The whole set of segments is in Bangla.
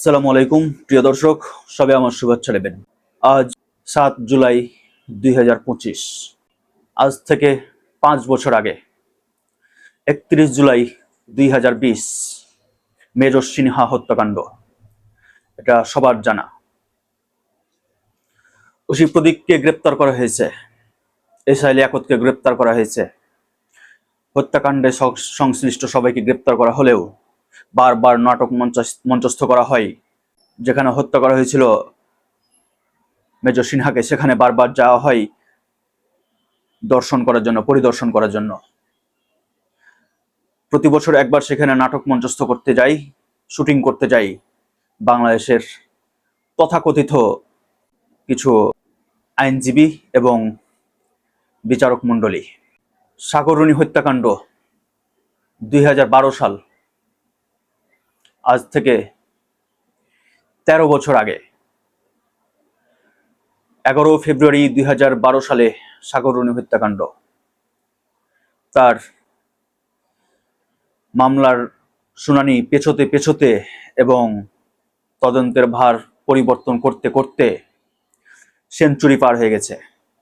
আসসালামু আলাইকুম, প্রিয় দর্শক সবে আমার শুভেচ্ছা নেবেন। আজ সাত জুলাই দুই হাজার পঁচিশ। আজ থেকে পাঁচ বছর আগে, একত্রিশ জুলাই দুই হাজার বিশ, মেজর সিনহা হত্যাকাণ্ড। এটা সবার জানা। ওসি প্রদীপকে গ্রেপ্তার করা হয়েছে, এসআই লিয়াকতকে গ্রেপ্তার করা হয়েছে। হত্যাকাণ্ডে সংশ্লিষ্ট সবাইকে গ্রেপ্তার করা হলেও বারবার নাটক মঞ্চস- মঞ্চস্থ করা হয়। যেখানে হত্যা করা হয়েছিল মেজর সিনহাকে, সেখানে বারবার যাওয়া হয় দর্শন করার জন্য, পরিদর্শন করার জন্য। প্রতি বছর একবার সেখানে নাটক মঞ্চস্থ করতে যাই, শুটিং করতে যাই। বাংলাদেশের তথাকথিত কিছু আইনজীবী এবং বিচারক মণ্ডলী। সাগরণী হত্যাকাণ্ড দুই হাজার বারো সাল। আজ থেকে তেরো বছর আগে, এগারো ফেব্রুয়ারি দুই হাজার বারো সালে সাগররণী হত্যাকাণ্ড। তার মামলার শুনানি পেছোতে পেছোতে এবং তদন্তের ভার পরিবর্তন করতে করতে সেঞ্চুরি পার হয়ে গেছে।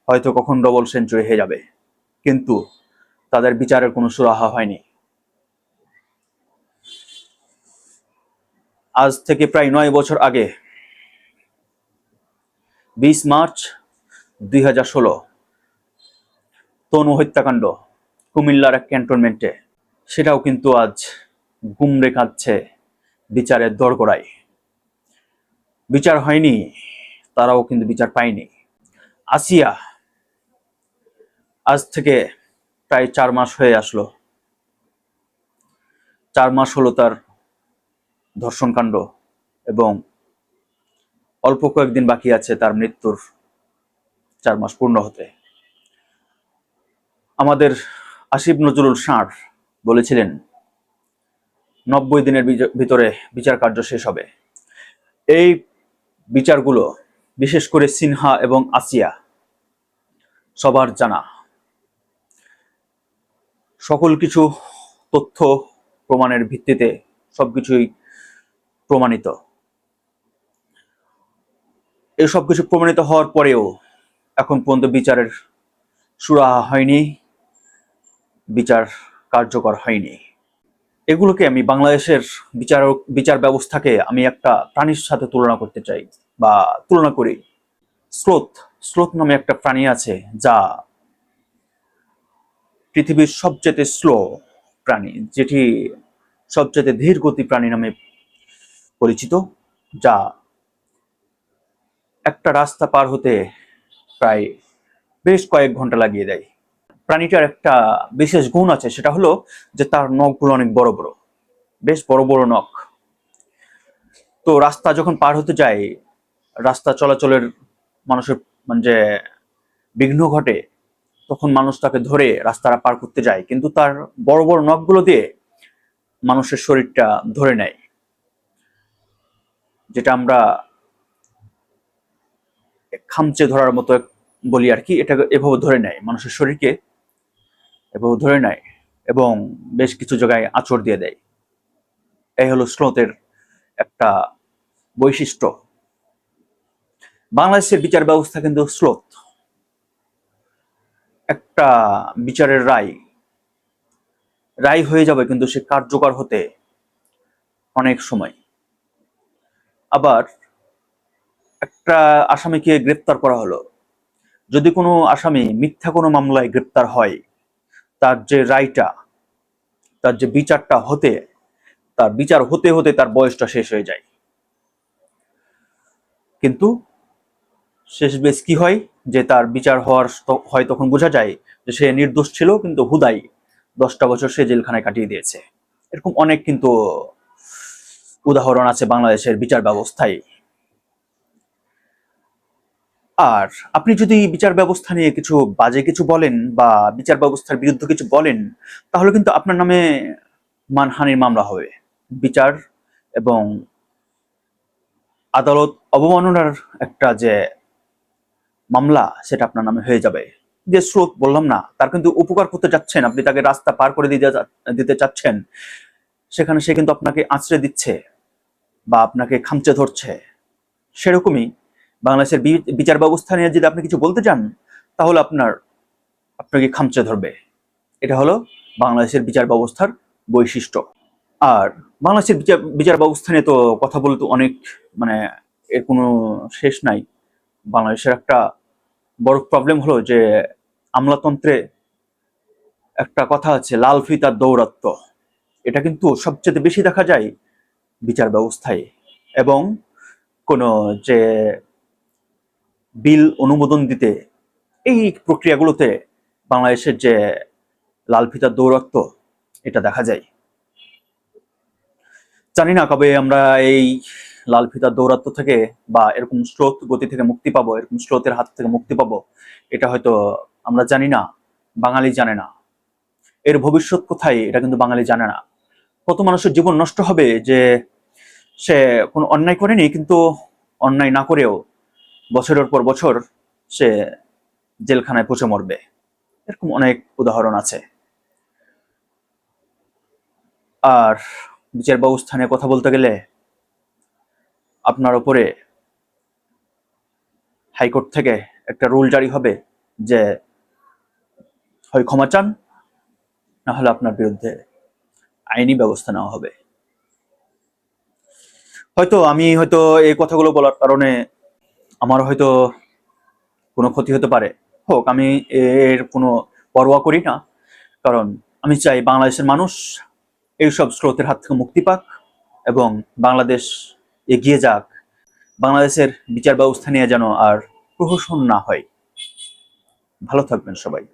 হয়তো কখন ডবল সেঞ্চুরি হয়ে যাবে, কিন্তু তাদের বিচারের কোনো সুরাহা হয়নি। আজ থেকে প্রায় নয় বছর আগে, বিশ মার্চ দুই হাজার ষোলো, তনু হত্যাকাণ্ড কুমিল্লার এক ক্যান্টনমেন্টে। সেটাও কিন্তু আজ গুমড়ে কাঁদছে বিচারের দরগড়ায়। বিচার হয়নি, তারাও কিন্তু বিচার পায়নি। আসিয়া আজ থেকে প্রায় চার মাস হয়ে আসলো। চার মাস হলো তার ধর্ষণকাণ্ড এবং অল্প কয়েকদিন বাকি আছে তার মৃত্যুর চার মাস পূর্ণ হতে। আমাদের আসিফ নজরুল ষাঁড় বলেছিলেন, নব্বই দিনের ভিতরে বিচার কার্য শেষ হবে। এই বিচারগুলো, বিশেষ করে সিনহা এবং আসিয়া, সবার জানা। সকল কিছু তথ্য প্রমাণের ভিত্তিতে সবকিছুই প্রমাণিত। এই সব কিছু প্রমাণিত হওয়ার পরেও এখন পর্যন্ত বিচারের সুরাহা হয়নি, বিচার কার্যকর হয়নি। এগুলোকে আমি বাংলাদেশের বিচারক, বিচার ব্যবস্থাকে আমি একটা প্রাণীর সাথে তুলনা করতে চাই বা তুলনা করি। স্রোত স্রোত নামে একটা প্রাণী আছে যা পৃথিবীর সবচেয়ে স্লো প্রাণী, যেটি সবচেয়ে ধীর গতি প্রাণী নামে পরিচিত, যা একটা রাস্তা পার হতে প্রায় বেশ কয়েক ঘণ্টা লাগিয়ে দেয়। প্রাণীটার একটা বিশেষ গুণ আছে, সেটা হলো যে তার নখগুলো অনেক বড় বড়, বেশ বড় বড় নখ। তো রাস্তা যখন পার হতে যায়, রাস্তা চলাচলের মানুষের মানে যে বিঘ্ন ঘটে, তখন মানুষ তাকে ধরে রাস্তাটা পার করতে যায়। কিন্তু তার বড় বড় নখগুলো দিয়ে মানুষের শরীরটা ধরে নেয়। যেটা আমরা খামচে ধরার মতো বলি আর কি এটা এভাবে ধরে নেয় মানুষের শরীরকে, এভাবে ধরে নেয় এবং বেশ কিছু জায়গায় আঁচড় দিয়ে দেয়। এই হলো স্লোতের একটা বৈশিষ্ট্য। বাংলাদেশের বিচার ব্যবস্থা কিন্তু স্লোত একটা বিচারের রায়। রায় হয়ে যাবে কিন্তু সে কার্যকর হতে অনেক সময়। আবার একটা আসামিকে গ্রেপ্তার করা হলো। যদি কোনো আসামি মিথ্যা কোনো মামলায় গ্রেপ্তার হয়, তার যে রায়টা, তার যে বিচারটা হতে, তার বিচার হতে হতে তার বয়সটা শেষ হয়ে যায়। কিন্তু শেষ বেশ কি হয়, যে তার বিচার হওয়ার হয় তখন বোঝা যায় যে সে নির্দোষ ছিল, কিন্তু হুদাই দশটা বছর সে জেলখানায় কাটিয়ে দিয়েছে। এরকম অনেক কিন্তু উদাহরণ আছে বাংলাদেশের বিচার ব্যবস্থায়। আর আপনি যদি বিচার ব্যবস্থা নিয়ে কিছু বাজে কিছু বলেন বা বিচার ব্যবস্থার বিরুদ্ধে কিছু বলেন, তাহলে কিন্তু আপনার নামে মানহানির মামলা হবে। বিচার এবং আদালত অবমাননার একটা যে মামলা, সেটা আপনার নামে হয়ে যাবে। যে স্রোত বললাম না, তার কিন্তু উপকার করতে যাচ্ছেন। আপনি তাকে রাস্তা পার করে দিতে দিতে চাচ্ছেন। সেখানে সে কিন্তু আপনাকে আঁচড়ে দিচ্ছে। বা আপনাকে খামচে ধরছে, সেরকমই বাংলাদেশের বিচার ব্যবস্থা নিয়ে যদি আপনি কিছু বলতে চান, তাহলে আপনার, আপনাকে খামচে ধরবে। এটা হলো বাংলাদেশের বিচার ব্যবস্থার বৈশিষ্ট্য। আর বাংলাদেশের বিচার বিচার ব্যবস্থা নিয়ে তো কথা বলতে অনেক মানে এর কোনো শেষ নাই। বাংলাদেশের একটা বড় প্রবলেম হলো যে আমলাতন্ত্রে একটা কথা আছে, লাল ফিতার দৌরাত্ম এটা কিন্তু সবচেয়ে বেশি দেখা যায় বিচার ব্যবস্থায় এবং কোনো যে বিল অনুমোদন দিতে এই প্রক্রিয়াগুলোতে বাংলাদেশের যে লাল ফিতার দৌরাত্ম এটা দেখা যায়। জানি না কবে আমরা এই লাল ফিতার দৌরাত্ম থেকে বা এরকম স্রোত গতি থেকে মুক্তি পাবো, এরকম স্রোতের হাত থেকে মুক্তি পাবো, এটা হয়তো আমরা জানি না, বাঙালি জানে না। এর ভবিষ্যৎ কোথায়, এটা কিন্তু বাঙালি জানে না। কত মানুষের জীবন নষ্ট হবে যে সে কোনো অন্যায় করেনি, কিন্তু অন্যায় না করেও বছরের পর বছর সে জেলখানায় পচে মরবে। এরকম অনেক উদাহরণ আছে। আর বিচার ব্যবস্থা নিয়ে কথা বলতে গেলে আপনার উপরে হাইকোর্ট থেকে একটা রুল জারি হবে যে হয় ক্ষমা চান, না হলে আপনার বিরুদ্ধে আইনি ব্যবস্থা নেওয়া হবে। হয়তো আমি হয়তো এই কথাগুলো বলার কারণে আমার হয়তো কোনো ক্ষতি হতে পারে। হোক, আমি এর কোনো পরোয়া করি না। কারণ আমি চাই বাংলাদেশের মানুষ এইসব স্রোতের হাত থেকে মুক্তি পাক এবং বাংলাদেশ এগিয়ে যাক। বাংলাদেশের বিচার ব্যবস্থা নিয়ে যেন আর প্রহসন না হয়। ভালো থাকবেন সবাই।